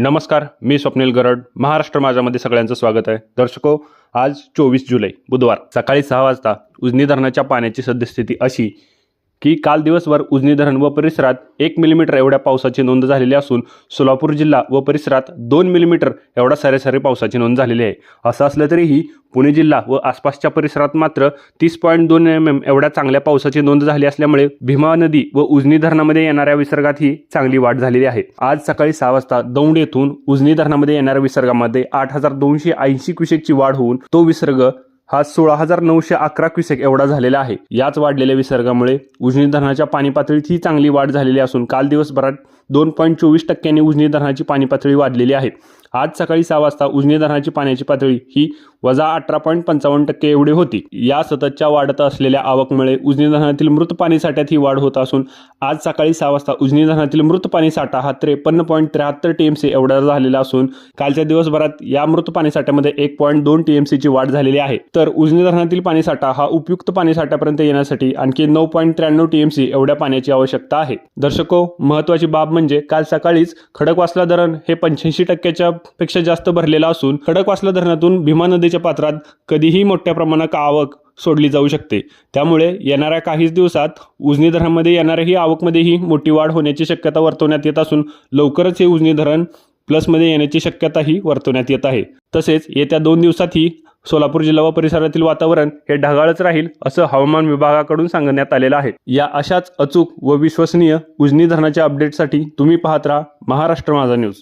नमस्कार मी स्वप्नील गरड. महाराष्ट्र माझ्यामध्ये सगळ्यांचं स्वागत आहे. दर्शको आज चोवीस जुलै बुधवार सकाळी सहा वाजता उजनी धरणाच्या पाण्याची सद्यस्थिती अशी की काल दिवसभर उजनी धरण व परिसरात एक मिलीमीटर एवढ्या पावसाची नोंद झालेली असून सोलापूर जिल्हा व परिसरात दोन मिलीमीटर एवढा सरासरी पावसाची नोंद झालेली आहे. असं असलं तरीही पुणे जिल्हा व आसपासच्या परिसरात मात्र तीस पॉईंट दोन एम एम एवढ्या चांगल्या पावसाची नोंद झाली असल्यामुळे भीमा नदी व उजनी धरणामध्ये येणाऱ्या विसर्गातही चांगली वाढ झालेली आहे. आज सकाळी सहा वाजता दौंड येथून उजनी धरणामध्ये येणाऱ्या विसर्गामध्ये आठ हजार दोनशे ऐंशी क्युसेकची वाढ होऊन तो विसर्ग हा सोळा हजार नऊशे अकरा क्युसेक एवढा झालेला आहे. याच वाढलेल्या विसर्गामुळे उजनी धरणाच्या पाणी पातळीत ही चांगली वाढ झालेली असून काल दिवसभरात दोन पॉईंट चोवीस टक्क्यांनी उजनी धरणाची पाणी पातळी वाढलेली आहे. आज सकाळी सहा वाजता उजनी धरणाची पाण्याची पातळी ही वजा अठरा पॉईंट पंचावन्न टक्के एवढी होती. या सततच्या वाढत असलेल्या आवकमुळे उजनी धरणातील मृत पाणी साठ्यात ही वाढ होत असून आज सकाळी सहा वाजता उजनी धरणातील मृत पाणी साठा हा त्रेपन्न पॉईंट त्र्याहत्तर टीएमसी एवढा झालेला असून कालच्या दिवसभरात या मृत पाणी साठ्यामध्ये एक पॉईंट दोन टीएमसीची वाढ झालेली आहे. तर उजनी धरणातील पाणी साठा हा उपयुक्त पाणी साठ्यापर्यंत येण्यासाठी आणखी नऊ पॉईंट त्र्याण्णव टीएमसी एवढ्या पाण्याची आवश्यकता आहे. दर्शको महत्वाची बाब म्हणजे काल सकाळीच खडकवासला धरण हे पंच्याऐंशी टक्क्याच्या पेक्षा जास्त भरलेला असून खडकवासला धरणातून भीमा नदीच्या पात्रात कधीही मोठ्या प्रमाणात आवक सोडली जाऊ शकते. त्यामुळे येणाऱ्या काहीच दिवसात उजनी धरणामध्ये येणाऱ्याही आवकमध्येही मोठी वाढ होण्याची शक्यता वर्तवण्यात येत असून लवकरच हे उजनी धरण प्लसमध्ये येण्याची शक्यताही वर्तवण्यात येत आहे. तसेच येत्या दोन दिवसातही सोलापूर जिल्हा व परिसरातील वातावरण हे ढगाळच राहील असं हवामान विभागाकडून सांगण्यात आलेलं आहे. या अशाच अचूक व विश्वसनीय उजनी धरणाच्या अपडेटसाठी तुम्ही पाहत राहा महाराष्ट्र माझा न्यूज.